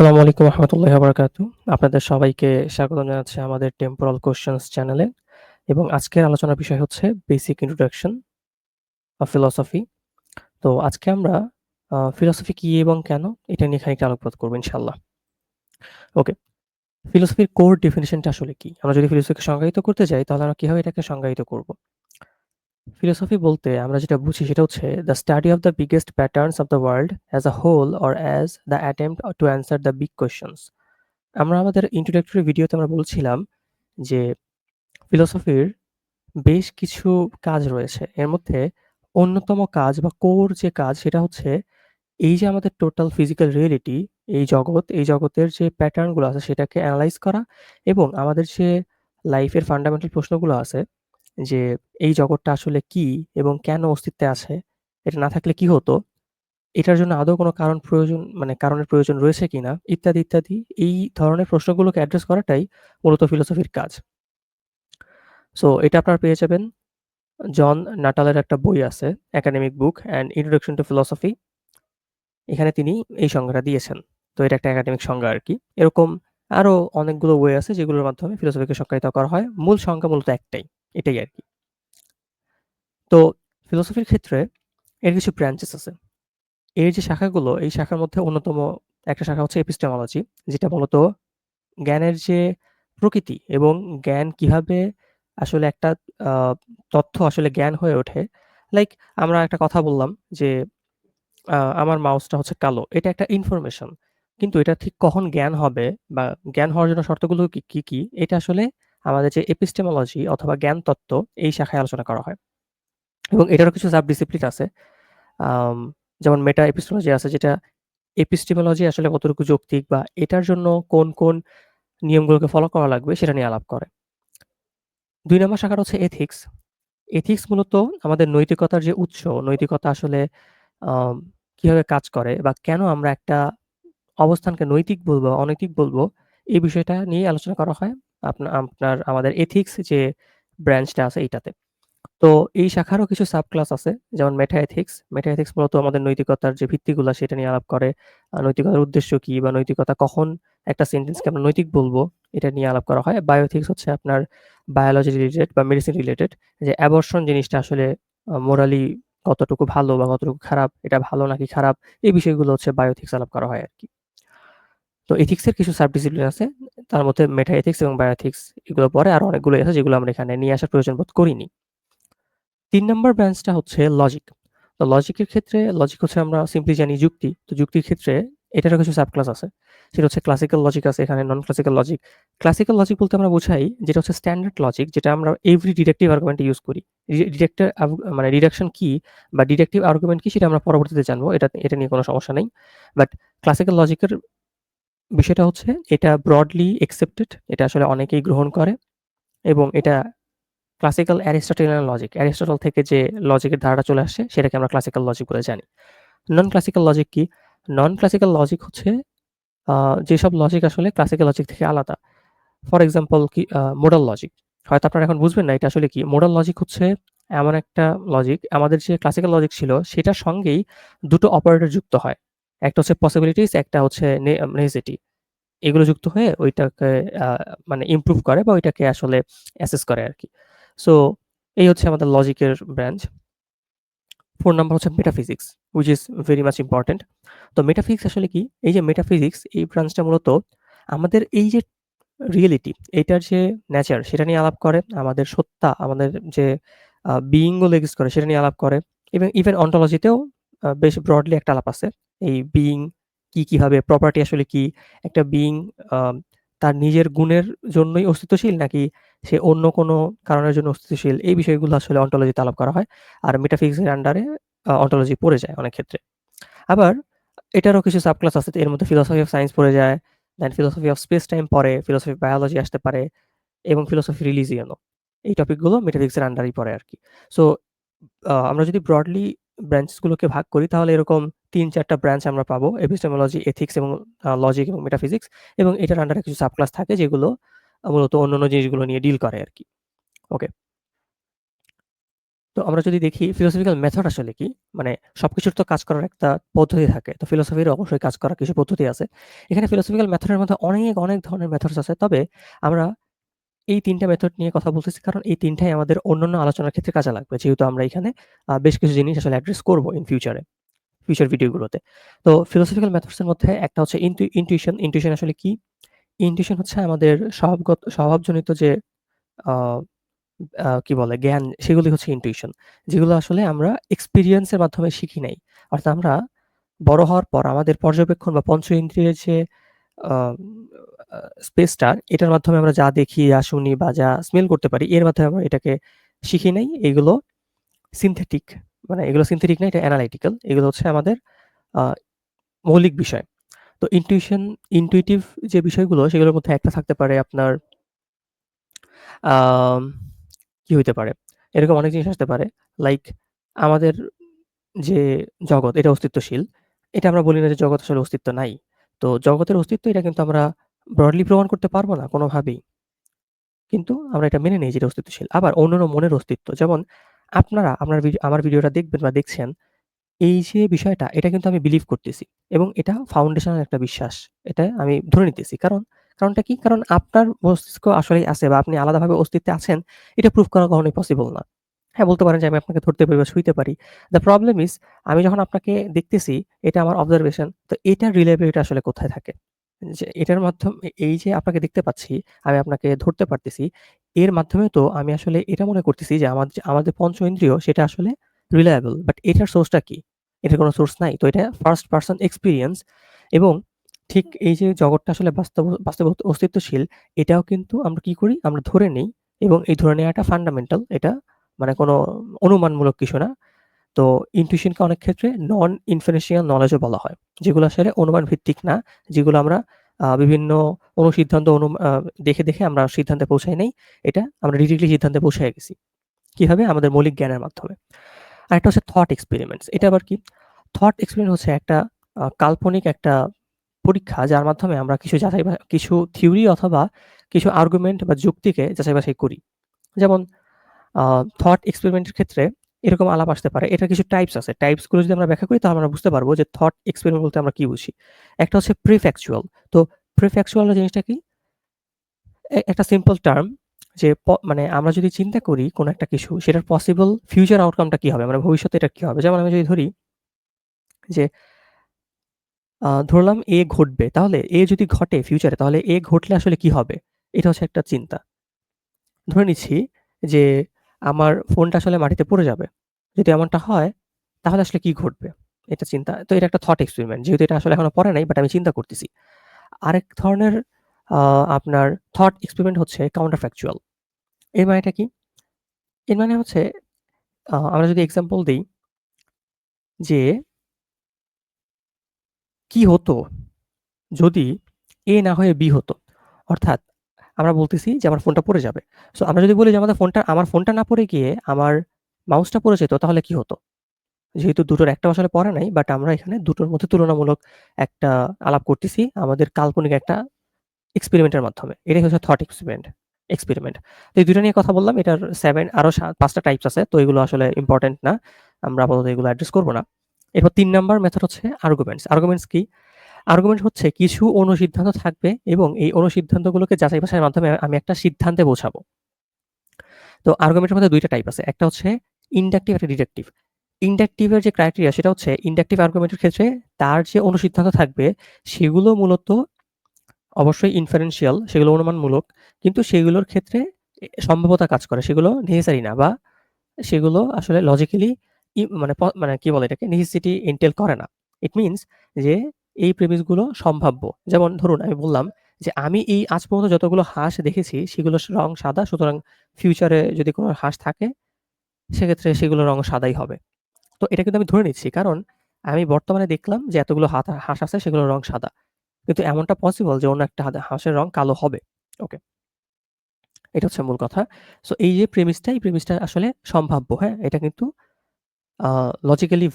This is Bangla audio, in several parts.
আসসালামু আলাইকুম রহমতুল্লাহি বারাকাতু। আপনাদের সবাইকে স্বাগতম জানাচ্ছি আমাদের টেম্পোরাল কোয়েশ্চেনস চ্যানেলে এবং আজকের আলোচনার বিষয় হচ্ছে বেসিক ইন্ট্রোডাকশন ফিলসফি। তো আজকে আমরা ফিলসফি কি এবং কেন এটা নিয়ে খানিকটা আলোকপাত করব ইনশাআল্লাহ। ওকে। ফিলসফির কোর ডেফিনেশনটা আসলে কি? আমরা যদি ফিলসফিকে সংজ্ঞায়িত করতে যাই তাহলে আমরা কীভাবে এটাকে সংজ্ঞায়িত করব? ফিলসফি বলতে আমরা যেটা বুঝি সেটা হচ্ছে the study of the biggest patterns of the world as a whole or as the attempt to answer the big questions. আমরা আমাদের ইন্ট্রোডাক্টরি ভিডিওতে আমরা বলছিলাম যে ফিলোসফির বেশ কিছু কাজ রয়েছে। এর মধ্যে অন্যতম কাজ বা কোর যে কাজ সেটা হচ্ছে এই যে আমাদের টোটাল ফিজিক্যাল রিয়েলিটি, এই জগৎ, এই জগতের যে প্যাটার্নগুলো আছে সেটাকে অ্যানালাইজ করা এবং আমাদের যে লাইফের ফান্ডামেন্টাল প্রশ্নগুলো আছে যে এই জগৎটা আসলে কি এবং কেন অস্তিত্বে আছে? এটা না থাকলে কি হতো? এটার জন্য আদৌ কোনো কারণ প্রয়োজন মানে কারণের প্রয়োজন রয়েছে কিনা? ইত্যাদি, ইত্যাদি। এই ধরনের প্রশ্নগুলোকে অ্যাড্রেস করাটাই মূলত ফিলোসফির কাজ। সো এটা আপনারা পেয়ে যাবেন জন নাটালের একটা বই আছে, academic book and introduction to philosophy. এখানে তিনি এই সংজ্ঞাটা দিয়েছেন। তো এটা একটা একাডেমিক সংজ্ঞা আর কি এরকম আরও অনেকগুলো বই আছে যেগুলোর মাধ্যমে ফিলোসফিকে সংজ্ঞায়িত করা হয়। মূল সংজ্ঞা মূলত একটাই। এটাই আর কি তো ফিলোসফির ক্ষেত্রে এর কিছু ব্রাঞ্চেস আছে। এর যে শাখাগুলো, এই শাখার মধ্যে অন্যতম একটা শাখা হচ্ছে এপিস্টেমোলজি যেটা মূলত জ্ঞানের যে প্রকৃতি এবং জ্ঞান কীভাবে আসলে একটা তথ্য আসলে জ্ঞান হয়ে ওঠে। লাইক আমরা একটা কথা বললাম যে আমার মাউসটা হচ্ছে কালো। এটা একটা ইনফরমেশন। কিন্তু এটা ঠিক কখন জ্ঞান হবে বা জ্ঞান হওয়ার জন্য শর্তগুলো কি, কি? এটা আসলে আমাদের যে এপিস্টেমোলজি অথবা জ্ঞান তত্ত্ব এই শাখায় আলোচনা করা হয়। এবং এটারও কিছু সাব ডিসিপ্লিন আছে। যেমন মেটা এপিস্টেমোলজি আছে যেটা এপিস্টেমোলজি আসলে কতটুকু যৌক্তিক বা এটার জন্য কোন, কোন নিয়মগুলোকে ফলো করা লাগবে সেটা নিয়ে আলাপ করে। দুই নম্বর শাখাটা হচ্ছে এথিক্স। এথিক্স মূলত আমাদের নৈতিকতার যে উৎস, নৈতিকতা আসলে কীভাবে কাজ করে বা কেন আমরা একটা অবস্থানকে নৈতিক বলব, অনৈতিক বলব, এই বিষয়টা নিয়ে আলোচনা করা হয়। আপনা আপনার আমাদের এথিক্স যে ব্রাঞ্চটা আছে এইটাতে। তো এই শাখারও কিছু সাব ক্লাস আছে যেমন মেটা এথিক্স। মেটা এথিক্স মূলত আমাদের নৈতিকতার যে ভিত্তিগুলা সেটা নিয়ে আলাপ করে। নৈতিকতার উদ্দেশ্য কি বা নৈতিকতা কখন একটা সেন্টেন্সকে আমরা নৈতিক বলব, এটা নিয়ে আলাপ করা হয়। বায়ো এথিক্স হচ্ছে আপনার বায়োলজি রিলেটেড বা মেডিসিন রিলেটেড যে অ্যাবর্শন জিনিসটা আসলে মোরালি কতটুকু ভালো বা কতটুকু খারাপ, এটা ভালো নাকি খারাপ, এই বিষয়গুলো হচ্ছে বায়োথিক্স আলাপ করা হয় আরকি। তো এথিক্সের কিছু সাব ডিসিপ্লিন আছে। তার মধ্যে মেটা এথিক্স এবং বায়ো এথিক্স এগুলো পরে আরও অনেকগুলো আছে যেগুলো আমরা এখানে নিয়ে আসার প্রয়োজন বোধ করিনি। তিন নম্বর ব্রাঞ্চটা হচ্ছে লজিক। তো লজিকের ক্ষেত্রে লজিক হচ্ছে আমরা সিম্পলি জানি যুক্তি। তো যুক্তির ক্ষেত্রে এটারও কিছু সাব ক্লাস আছে। সেটা হচ্ছে ক্লাসিক্যাল লজিক আছে, এখানে non classical logic. Classical logic বলতে আমরা বোঝাই যেটা হচ্ছে স্ট্যান্ডার্ড লজিক যেটা আমরা এভরি ডিডাকটিভ আর্গুমেন্ট ইউজ করি। ডিডাক্টর মানে ডিডাকশন কি বা ডিডাকটিভ আর্গুমেন্ট কি সেটা আমরা পরবর্তীতে জানব। এটা এটা নিয়ে কোনো সমস্যা নেই। বাট ক্লাসিক্যাল লজিকের বিষয়টা হচ্ছে এটা ব্রডলি অ্যাকসেপ্টেড। এটা আসলে অনেকেই গ্রহণ করে এবং এটা ক্লাসিক্যাল অ্যারিস্টটেলিয়ান লজিক। অ্যারিস্টটল থেকে যে লজিকের ধারাটা চলে আসছে সেটাকে আমরা ক্লাসিক্যাল লজিক বলে জানি। নন ক্লাসিক্যাল লজিক কি? নন ক্লাসিক্যাল লজিক হচ্ছে যেসব লজিক আসলে ক্লাসিক্যাল লজিক থেকে আলাদা। ফর এক্সাম্পল কি মোডাল লজিক। হয়তো আপনারা এখন বুঝবেন না এটা আসলে কি? মোডাল লজিক হচ্ছে এমন একটা লজিক আমাদের যে ক্লাসিক্যাল লজিক ছিল সেটার সঙ্গেই দুটো অপারেটর যুক্ত হয়। একটা হচ্ছে পসিবিলিটিস, একটা হচ্ছে নে নেসেসিটি। এগুলো যুক্ত হয়ে ওইটাকে মানে ইমপ্রুভ করে বা ওইটাকে আসলে অ্যাসেস করে আর কি সো এই হচ্ছে আমাদের লজিকের ব্রাঞ্চ। 4 নাম্বার হচ্ছে metaphysics which is very much important. তো মেটাফিজিক্স আসলে কি? এই যে মেটাফিজিক্স এই ব্রাঞ্চটা মূলত আমাদের এই যে রিয়েলিটি এটার যে নেচার সেটা নিয়ে আলাপ করে। আমাদের সত্তা, আমাদের যে আ বিইংগুলো এক্সিস্ট করে সেটা নিয়ে আলাপ করে এবং ইভেন অন্টোলজিতেও বেশ ব্রডলি একটা আলাপ আছে। এই বিইং কি, কীভাবে প্রপার্টি আসলে কি? একটা বিইং তার নিজের গুণের জন্যই অস্তিত্বশীল নাকি সে অন্য কোনো কারণের জন্য অস্তিত্বশীল? এই বিষয়গুলো আসলে অন্টোলজিতে আলাপ করা হয়। আর মেটাফিজিক্স এর আন্ডারে অন্টোলজি পড়ে যায় অনেক ক্ষেত্রে। আবার এটারও কিছু সাব ক্লাস আছে। এর মধ্যে ফিলোসফি অফ সায়েন্স পড়ে যায়, then philosophy of space time পড়ে, ফিলোসফি বায়োলজি আসতে পারে এবং ফিলোসফি রিলিজিয়নও। এই টপিকগুলো মেটাফিজিক্স এর আন্ডারেই পড়ে আরকি। সো আমরা যদি ব্রডলি ব্রাঞ্চেস গুলোকে ভাগ করি তাহলে এরকম তিন চারটা ব্রাঞ্চ আমরা পাবো। এপিস্টেমোলজি, এথিক্স এবং লজিক এবং মেটাফিজিক্স এবং এটার আন্ডারে কিছু সাব ক্লাস থাকে যেগুলো মূলত অন্যান্য জিনিসগুলো নিয়ে ডিল করে আর কি ওকে। তো আমরা যদি দেখি ফিলোসফিক্যাল মেথড আসলে কি? মানে সবকিছুর তো কাজ করার একটা পদ্ধতি থাকে। তো ফিলোসফির অবশ্যই কাজ করার কিছু পদ্ধতি আছে। এখানে ফিলোসফিক্যাল মেথডের মধ্যে অনেক, অনেক ধরনের মেথডস আছে। তবে আমরা এই ৩ টা মেথড নিয়ে কথা বলতেছি কারণ এই ৩ টাই আমাদের অন্যান্য আলোচনার ক্ষেত্রে কাজে লাগবে। যেহেতু আমরা এখানে বেশ কিছু জিনিস আসলে অ্যাড্রেস করব ইন ফিউচারে, ফিউচার ভিডিওগুলোতে। তো ফিলোসফিক্যাল মেথডস এর মধ্যে একটা হচ্ছে ইনটু ইনটুইশন। ইনটুইশন আসলে কি? ইনটুইশন হচ্ছে আমাদের স্বভাবগত স্বভাবজনিত যে কি বলে জ্ঞান সেগুলি হচ্ছে ইনটুইশন। যেগুলো আসলে আমরা এক্সপিরিয়েন্সের মাধ্যমে শিখি নাই। অর্থাৎ আমরা বড় হওয়ার পর আমাদের পর্যবেক্ষণ বা পঞ্চ ইন্দ্রিয়ের যে আ এটার মাধ্যমে আমরা যা দেখি, যা শুনি বা যা স্মেল করতে পারি এর মাধ্যমে আমরা এটাকে শিখি নাই। এগুলো সিনথেটিক মানে এগুলো সিনথেটিক না এটা অ্যানালাইটিক্যাল। এগুলো হচ্ছে আমাদের মৌলিক বিষয়। তো ইনটুইশন ইনটুইটিভ যে বিষয়গুলো সেগুলোর মধ্যে একটা থাকতে পারে আপনার কি হইতে পারে? এরকম অনেক জিনিস আসতে পারে। লাইক আমাদের যে জগৎ এটা অস্তিত্বশীল। এটা আমরা বলি না যে জগৎ আসলে অস্তিত্ব নাই। তো জগতের অস্তিত্ব এটা কিন্তু আমরা ব্রডলি প্রমাণ করতে পারব না কোনোভাবেই। কিন্তু আমরা এটা মেনে নেই যে এটা অস্তিত্বশীল। আবার অন্যান্য মনের অস্তিত্ব যেমন আপনারা আপনার আমার ভিডিওটা দেখবেন বা দেখছেন, এই যে বিষয়টা এটা কিন্তু আমি বিলিভ করতেছি এবং এটা ফাউন্ডেশনের একটা বিশ্বাস। এটা আমি ধরে নিতেছি। কারণ কারণটা কি? কারণ আপনার মস্তিষ্ক আসলেই আছে বা আপনি আলাদাভাবে অস্তিত্বে আছেন, এটা প্রুফ করা কখনোই পসিবল না। হ্যাঁ, বলতে পারেন যে আমি আপনাকে ধরতে পারি বা ছুঁইতে পারি। দ্য প্রবলেম ইস আমি যখন আপনাকে দেখতেছি, এটা আমার অবজারভেশন। তো এটার রিলায়েবিলিটি আসলে কোথায় থাকে? যে এটার মাধ্যম এই যে আপনাকে দেখতে পাচ্ছি, আমি আপনাকে ধরতে পারতেছি, এর মাধ্যমে তো আমি আসলে এটা মনে করতেছি যে আমার যে আমাদের পঞ্চ ইন্দ্রিয় সেটা আসলে রিলায়েবল। বাট এটার সোর্সটা কি? এটার কোনো সোর্স নাই। তো এটা ফার্স্ট পার্সন এক্সপিরিয়েন্স এবং ঠিক এই যে জগৎটা আসলে বাস্তব বাস্তবে অস্তিত্বশীল, এটাও কিন্তু আমরা কি করি? আমরা ধরে নেই এবং এই ধরে নেওয়াটা ফান্ডামেন্টাল। এটা মানে কোনো অনুমানমূলক কিছু না। তো ইনটুইশনকে অনেক ক্ষেত্রে নন ইনফারেন্সিয়াল নলেজও বলা হয়। যেগুলো আসলে অনুমান ভিত্তিক না। যেগুলো আমরা বিভিন্ন অনুসিদ্ধান্ত অনু দেখে, দেখে আমরা সিদ্ধান্তে পৌঁছাই নাই। এটা আমরা ডিরেক্টলি সিদ্ধান্তে পৌঁছায় গেছি। কীভাবে? আমাদের মৌলিক জ্ঞানের মাধ্যমে। আর একটা হচ্ছে থট এক্সপেরিমেন্টস। এটা আবার কি? থট এক্সপেরিমেন্ট হচ্ছে একটা কাল্পনিক একটা পরীক্ষা যার মাধ্যমে আমরা কিছু যাচাই কিছু থিওরি অথবা কিছু আর্গুমেন্ট বা যুক্তিকে যাচাই বাছাই করি। যেমন থট এক্সপেরিমেন্টের ক্ষেত্রে এরকম আলাপ আসতে পারে। এটা কিছু টাইপস আছে। টাইপসগুলো যদি আমরা ব্যাখ্যা করি, তাহলে আমরা বুঝতে পারব যে থট এক্সপেরিমেন্ট বলতে আমরা কি বুঝি। একটা হচ্ছে প্রিফ্যাকচুয়াল। তো প্রিফ্যাকচুয়াল জিনিসটা কি? একটা সিম্পল টার্ম যে মানে আমরা যদি চিন্তা করি কোন একটা কিছু, সেটার পসিবল ফিউচার আউটকামটা কি হবে? মানে ভবিষ্যতে এটা কি হবে? যেমন আমি যদি ধরি যে ধরলাম এ ঘটবে। তাহলে এ যদি ঘটে ফিউচারে তাহলে এ ঘটলে আসলে কি হবে? এটা হচ্ছে একটা চিন্তা। ধরে নিচ্ছি যে আমার ফোনটা আসলে মাটিতে পড়ে যাবে। যদি এমনটা হয়, তাহলে আসলে কি ঘটবে? এটা চিন্তা। তো এটা একটা থট এক্সপেরিমেন্ট। যেহেতু এটা আসলে এখনও পড়ে নাই বাট আমি চিন্তা করতেছি। আরেক ধরনের আপনার থট এক্সপেরিমেন্ট হচ্ছে কাউন্টার ফ্যাকচুয়াল। এর মানেটা কি? এর মানে হচ্ছে আমরা যদি এক্সাম্পল দিই যে কি হতো যদি এ না হয়ে বি হতো? অর্থাৎ আমরা বলতেছি যে আমার ফোনটা পড়ে যাবে। সো আমরা যদি বলি যে আমাদের ফোনটা, আমার ফোনটা না পড়ে গিয়ে আমার মাউসটা পড়ে যেত, তাহলে কি হতো? যেহেতু দুটোর একটা আসলে পড়ে নাই বাট আমরা এখানে দুটোর মধ্যে তুলনামূলক একটা আলাপ করতেছি আমাদের কাল্পনিক একটা এক্সপেরিমেন্টের মাধ্যমে। এটাই হচ্ছে থট এক্সপেরিমেন্ট এক্সপেরিমেন্ট। তো এই দুটো নিয়ে কথা বললাম। এটার সেভেন আরও সা ৫ টাইপস আছে। তো এগুলো আসলে ইম্পোর্টেন্ট না। আমরা আপাতত এগুলো অ্যাড্রেস করব না। এরপর তিন নাম্বার মেথড হচ্ছে আর্গুমেন্টস। আর্গুমেন্টস কি? আর্গুমেন্ট হচ্ছে কিছু অনুসিদ্ধান্ত থাকবে এবং এই অনুসিদ্ধান্তগুলোকে যাচাই বাছাইয়ের মাধ্যমে আমি একটা সিদ্ধান্তে পৌঁছাবো। তো আর্গুমেন্টের মধ্যে দুইটা টাইপ আছে। একটা হচ্ছে ইন্ডাকটিভ একটা ডিডাকটিভ। ইন্ডাকটিভের যে ক্রাইটেরিয়া সেটা হচ্ছে ইন্ডাকটিভ আর্গুমেন্টের ক্ষেত্রে তার যে অনুসিদ্ধান্ত থাকবে সেগুলো মূলত অবশ্যই ইনফারেন্সিয়াল সেগুলো অনুমানমূলক। কিন্তু সেগুলোর ক্ষেত্রে এ সম্ভাব্যতা কাজ করে। সেগুলো নেসেসারি না বা সেগুলো আসলে লজিক্যালি মানে মানে কি বলে এটাকে নেসেসিটি এন্টেল করে না। ইট মিনস যে এই প্রেমিসগুলো সম্ভাব্য। যেমন ধরুন আমি বললাম যে আমি এই আজ পর্যন্ত যতগুলো হাঁস দেখেছি সেগুলোর রং সাদা। সুতরাং ফিউচারে যদি কোনো হাঁস থাকে সেক্ষেত্রে সেগুলোর রং সাদাই হবে। তো এটা কিন্তু আমি ধরে নিচ্ছি। কারণ আমি বর্তমানে দেখলাম যে এতগুলো হাঁস আছে সেগুলোর রং সাদা। কিন্তু এমনটা পসিবল যে অন্য একটা হাঁসের রং কালো হবে। ওকে। এটা হচ্ছে মূল কথা। সো এই যে প্রেমিসটা এই প্রেমিসটা আসলে সম্ভাব্য, হ্যাঁ? এটা কিন্তু লজিক্যালি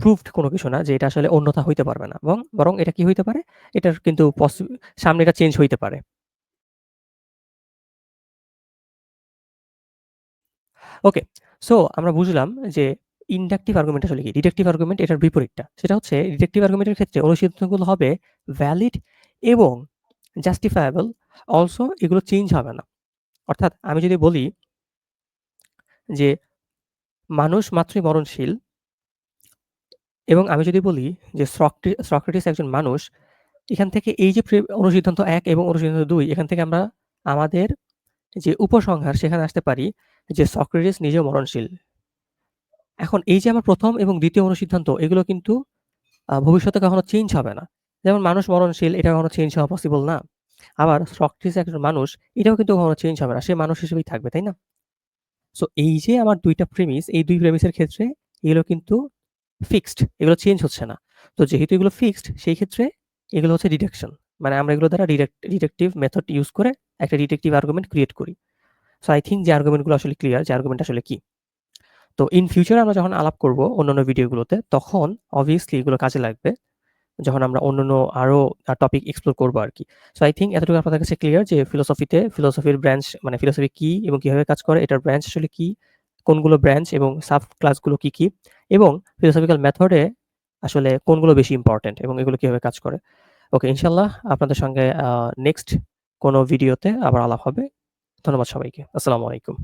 প্রুভড কোনো কিছু না যে এটা আসলে অন্যথা হইতে পারবে না। এবং বরং এটা কি হইতে পারে? এটার কিন্তু সামনে এটা চেঞ্জ হইতে পারে। ওকে। সো আমরা বুঝলাম যে ইনডাকটিভ আর্গুমেন্ট আসলে কি? ডিডাকটিভ আর্গুমেন্ট এটার বিপরীতটা। সেটা হচ্ছে ডিডাকটিভ আর্গুমেন্টের ক্ষেত্রে অনুসিদ্ধান্তগুলো হবে ভ্যালিড এবং জাস্টিফায়েবল অলসো এগুলো চেঞ্জ হবে না। অর্থাৎ আমি যদি বলি যে মানুষ মাত্রই মরণশীল এবং আমি যদি বলি যে সক্রে সক্রেটিস একজন মানুষ, এখান থেকে এই যে অনুসিদ্ধান্ত এক এবং অনুসিদ্ধান্ত দুই এখান থেকে আমরা আমাদের যে উপসংহার সেখানে আসতে পারি যে সক্রেটিস নিজেও মরণশীল। এখন এই যে আমার প্রথম এবং দ্বিতীয় অনুসিদ্ধান্ত এগুলো কিন্তু ভবিষ্যতে কখনো চেঞ্জ হবে না। যেমন মানুষ মরণশীল এটা কখনো চেঞ্জ হওয়া পসিবল না। আবার সক্রেটিস একজন মানুষ এটাও কিন্তু কখনো চেঞ্জ হবে না। সে মানুষ হিসেবেই থাকবে, তাই না? সো এই যে আমার দুইটা প্রেমিস এই ২ প্রিমিসের ক্ষেত্রে এগুলো কিন্তু ফিক্সড। এগুলো চেঞ্জ হচ্ছে না। তো যেহেতু এগুলো ফিক্সড সেই ক্ষেত্রে এগুলো হচ্ছে ডিডাকশন। মানে আমরা এগুলো দ্বারা ডিডাক্ট ডিডাকটিভ মেথড ইউজ করে একটা ডিডাকটিভ আর্গুমেন্ট ক্রিয়েট করি। সো আই থিঙ্ক যে আর্গুমেন্টগুলো আসলে ক্লিয়ার যে আর্গুমেন্ট আসলে কি। তো ইন ফিউচার আমরা যখন আলাপ করব অন্যান্য ভিডিওগুলোতে তখন অবভিয়াসলি এগুলো কাজে লাগবে। যখন আমরা অন্যান্য আরও আ টপিক এক্সপ্লোর করব আর কি সো আই থিঙ্ক এতটুকু আপনাদের কাছে ক্লিয়ার যে ফিলোসফিতে ফিলোসফির ব্রাঞ্চ মানে ফিলোসফি কি এবং কীভাবে কাজ করে, এটার ব্রাঞ্চ আসলে কি, কোনগুলো ব্রাঞ্চ এবং সাব ক্লাসগুলো কি, কি এবং ফিলোসফিক্যাল মেথডে আসলে কোনগুলো বেশি ইম্পর্টেন্ট এবং এগুলো কীভাবে কাজ করে। ওকে ইনশাল্লাহ আপনাদের সঙ্গে নেক্সট কোনো ভিডিওতে আবার আলাপ হবে। ধন্যবাদ সবাইকে। আসসালামু আলাইকুম।